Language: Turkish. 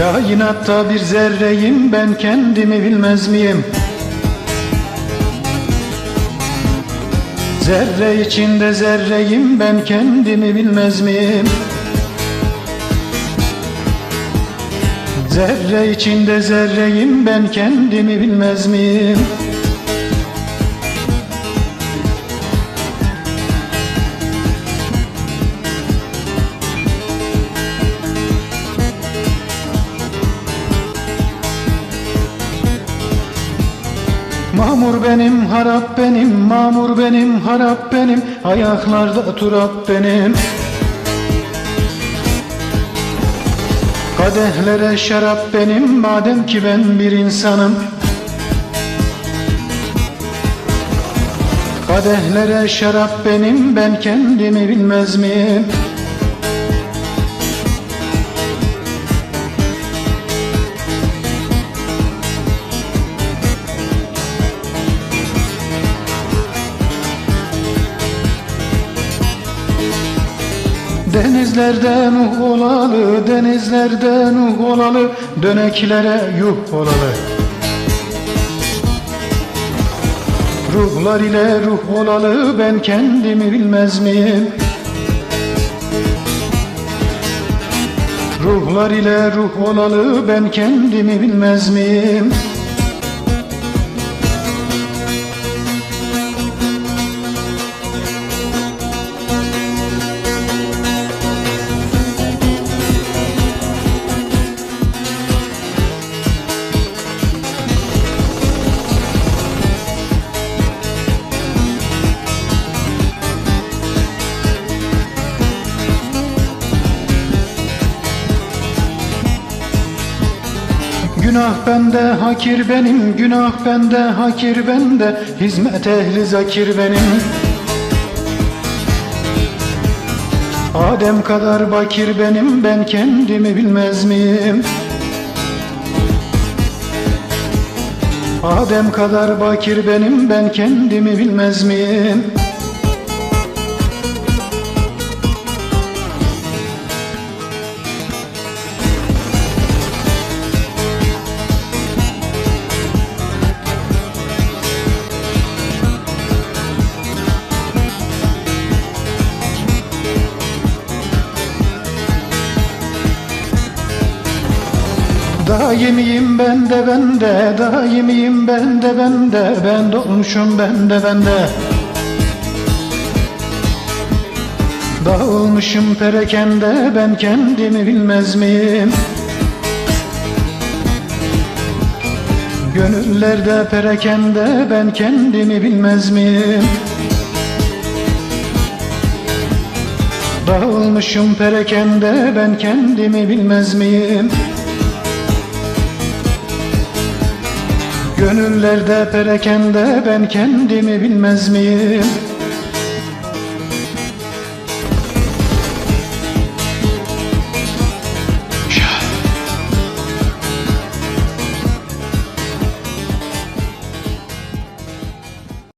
Kainatta bir zerreyim ben kendimi bilmez miyim? Zerre içinde zerreyim ben kendimi bilmez miyim? Zerre içinde zerreyim ben kendimi bilmez miyim? Mamur benim, harap benim, mamur benim, harap benim, ayaklarda turap benim. Kadehlere şarap benim, madem ki ben bir insanım. Kadehlere şarap benim, ben kendimi bilmez miyim? Denizlerden uh olalı, denizlerden uh olalı, döneklere yuh olalı. Ruhlar ile ruh olalı, ben kendimi bilmez miyim? Ruhlar ile ruh olalı, ben kendimi bilmez miyim? Günah bende, hakir benim, günah bende, hakir bende, hizmet ehli zakir benim. Adem kadar bakir benim, ben kendimi bilmez miyim? Adem kadar bakir benim, ben kendimi bilmez miyim? Daimiyim ben de ben de, daimiyim ben de ben de, ben dolmuşum ben de ben de. Dağılmışım perakende, ben kendimi bilmez miyim? Gönüllerde perakende, ben kendimi bilmez miyim? Dağılmışım perakende, ben kendimi bilmez miyim? Gönüllerde perakende ben kendimi bilmez miyim?